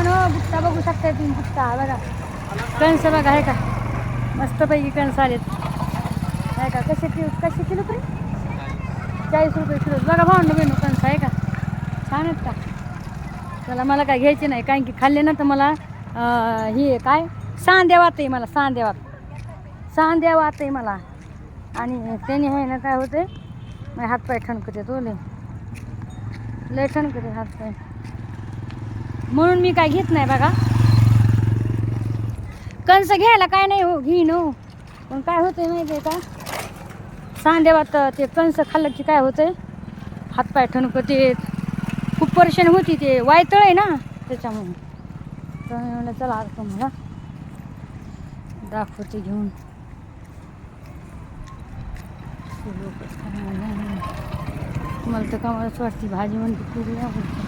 मित्रांनो बुट्टा बघू शकता तुम्ही बुट्टा बघा. कणस बघा आहे का? मस्तपैकी कणस आलेत. आहे का? कसे किलो कसे किलो तरी? चाळीस रुपये किलो. बघा भावंड बेनू कणस आहे का? छान आहेत का? चला मला काय घ्यायचे नाही कारण की खाल्ले ना तर मला हे काय? सांद्या वात आहे मला सांद्या वात. सांद्या वात आहे मला. आणि त्याने आहे ना काय होते हातपाय ठणकते तो लय लय ठणकते हातपाय. म्हणून मी काय घेत नाही बघा. कंस घ्यायला काय नाही हो घेईन हो. पण काय होतंय माहिती आहे का? सांदेवात ते कंस खाल्लं की काय होतंय? हातपाय ठणकते. खूप परेशानी होती ते. वायतळ आहे ना त्याच्यामुळे. तर म्हणलं चला आता तुम्हाला दाखवते घेऊन. मला तर कामालाच वाटते. भाजी म्हणते पुरी आवडते.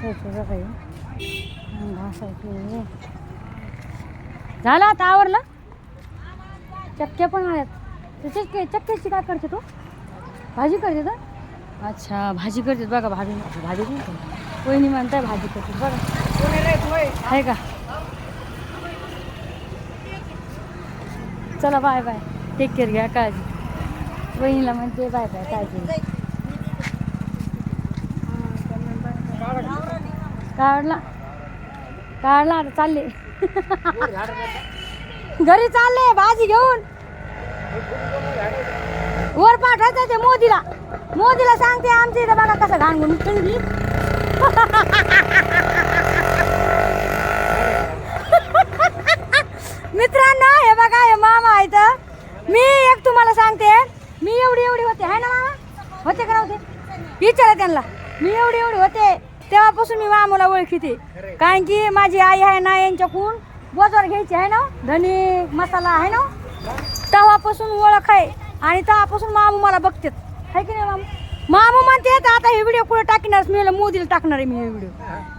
अंग घासायचं झालं आता आवरलं? चक्क्या पण आहेत. ते चक्क्याची काय करते तू? भाजी करते तर? अच्छा भाजी करते. बघा भाजी भाजी नाही म्हणताय भाजी करते. बघा. आहे का? चला बाय बाय. टेक केअर घ्या काळजी. बहिणीला म्हणते बाय बाय काळजी. घ्या. काढला. काढला आता चालले. घरी चालले भाजी घेऊन. वर पाठवायचं ते मोदीला. मोदीला सांगते आमच्या इथं बघा कसं घाण घेऊन ठेवली मित्रांनो हे बघा हे मामा आहेत. मी एक तुम्हाला सांगते मी एवढी एवढी होते आहे ना मामा? होते का नव्हते? विचारा त्यांना. मी एवढी एवढी होते. तेव्हापासून मी मामाला ओळखीते. कारण की माझी आई आहे ना यांच्याकडून बोजवर घ्यायची आहे ना धनी मसाला आहे ना तेव्हापासून ओळख आहे. आणि तेव्हापासून मामू मला बघतात. आहे की नाही मामू? मामू म्हणते आता हे व्हिडिओ कुठे टाकणार? मी मोदीला टाकणार आहे मी हे व्हिडिओ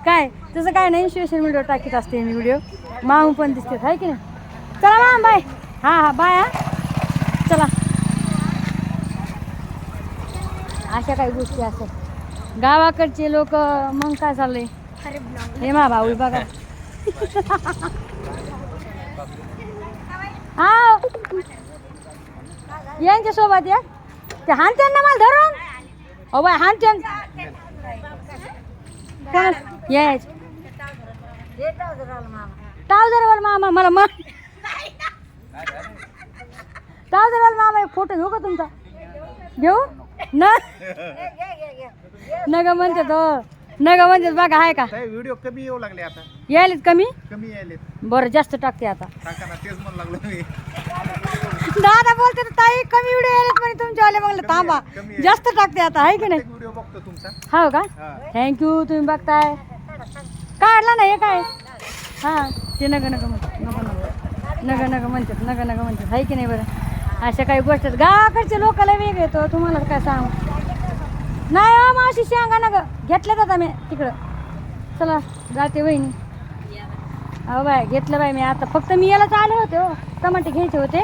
काय? तसं काय नाही सोशल मीडियावर टाकीत असते मी व्हिडिओ मामू पण दिसतात आहे की नाही? चला माम बाय. हां हां बाय हा. चला. अशा काही गोष्टी असतात. गावाकडचे लोक मग काय चाललंय? हे मा भाऊ बघा. हा. यांच्या सोबत या. ते हानत्यान ना मला धरून? हो बाय हानत्यान कोण यायच टावजरवाल मामा मला मा टावजरवाल मामा एक फोटो घेऊ का तुमचा? घेऊ? न नग म्हणते तो. नग म्हणते बघा आहे का? व्हिडिओ कमी येऊ लागले आता. यायलेत कमी? कमी यायले बरं जास्त टाकते आता. टाका ना तेच म्हणू लागलो मी. दादा बोलते तर ताई कमी व्हिडिओ यायलेत म्हणे तुमच्यावाले. म्हणलं थांबा. कमी आहे. जास्त टाकते आता आहे की नाही? व्हिडिओ बघतो तुमचा. हो का? हा. थँक्यू तुम्ही बघताय. काढला ना हे काय? हां ते नग नग म्हणतात नको नको नग नग म्हणतात नग नग म्हणतात आहे की नाही बरं? अशा काही गोष्टी आहेत. गावाकडचे लोकाला वेगळे येतो हो, तुम्हाला काय सांग? नाही हो मावशी शेंगा ना ग घेतल्या जातात मी तिकडं. चला जाते वहिनी. अहो बाय घेतलं बाय मी आता. फक्त मी यालाच आले होते हो. टमाटे घ्यायचे होते.